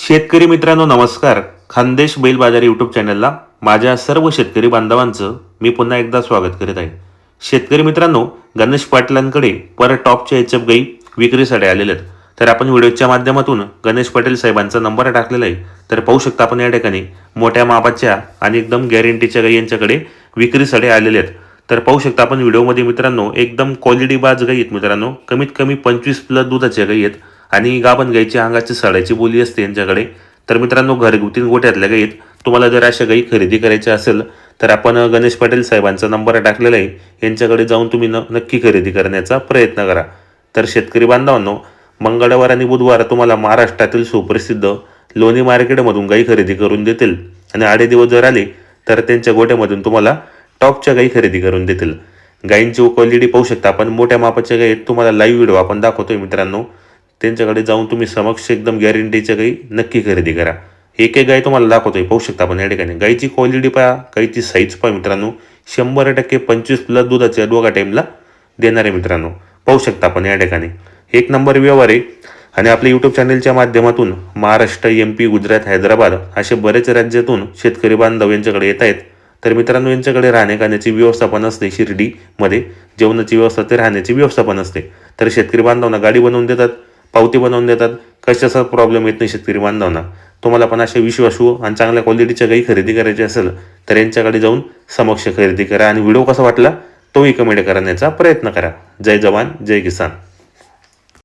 शेतकरी मित्रांनो नमस्कार. खानदेश बैल बाजार यूट्यूब चॅनलला माझ्या सर्व शेतकरी बांधवांचं मी पुन्हा एकदा स्वागत करीत आहे. शेतकरी मित्रांनो गणेश पाटलांकडे पर टॉपच्या एच गाई विक्रीसाठी आलेले आहेत. तर आपण व्हिडिओच्या माध्यमातून गणेश पाटील साहेबांचा नंबर टाकलेला आहे. तर पाहू शकता आपण या ठिकाणी मोठ्या मापाच्या आणि एकदम गॅरंटीच्या गाई यांच्याकडे विक्रीसाठी आलेले आहेत. तर पाहू शकता आपण व्हिडिओमध्ये मित्रांनो एकदम क्वालिटी बाज गाई आहेत मित्रांनो. कमीत कमी पंचवीस प्लस दुधाच्या गाई आहेत. आणि गाभण गाईची अंगाची सडायची बोली असते यांच्याकडे. तर मित्रांनो घरगुती गोठ्यातल्या गाईत तुम्हाला जर अशा गाई खरेदी करायच्या असेल तर आपण गणेश पाटील साहेबांचा नंबर टाकलेला आहे. यांच्याकडे जाऊन तुम्ही न नक्की खरेदी करण्याचा प्रयत्न करा. तर शेतकरी बांधवांनो मंगळवार आणि बुधवार तुम्हाला महाराष्ट्रातील सुप्रसिद्ध लोणी मार्केटमधून गाई खरेदी करून देतील. आणि आडे दिवस जर आले तर त्यांच्या गोट्यामधून तुम्हाला टॉपच्या गाई खरेदी करून देतील. गायींची क्वालिटी पाहू शकता आपण. मोठ्या मापाच्या गाईत तुम्हाला लाईव्ह व्हिडिओ आपण दाखवतोय मित्रांनो. त्यांच्याकडे जाऊन तुम्ही समक्ष एकदम गॅरंटीच्या गाई नक्की खरेदी करा. एक एक गाय तुम्हाला दाखवतोय पाहू शकता आपण या ठिकाणी. गायची क्वालिटी पहा गायची साईज पहा मित्रांनो. शंभर टक्के पंचवीस प्लस दुधाच्या दोघा टाईमला देणार आहे मित्रांनो. पाहू शकता आपण या ठिकाणी. एक नंबर व्यवहार आहे. आणि आपल्या यूट्यूब चॅनलच्या माध्यमातून महाराष्ट्र एम पी गुजरात हैदराबाद असे बरेच राज्यातून शेतकरी बांधव यांच्याकडे येत आहेत. तर मित्रांनो यांच्याकडे राहण्या खाण्याची व्यवस्था पण असते शिर्डीमध्ये. जेवणाची व्यवस्था ते राहण्याची व्यवस्था पण असते. तर शेतकरी बांधवांना गाडी बनवून देतात. पावती बनवून देतात. कशाचा प्रॉब्लेम येत नाही शेतकरी बांधवांना. तुम्हाला पण अशा विश्वासू हो आणि चांगल्या क्वालिटीच्या काही खरेदी करायची असेल तर यांच्याकडे जाऊन समक्ष खरेदी करा आणि व्हिडिओ कसा वाटला तोही कमेंट करण्याचा प्रयत्न करा. जय जवान जय किसान.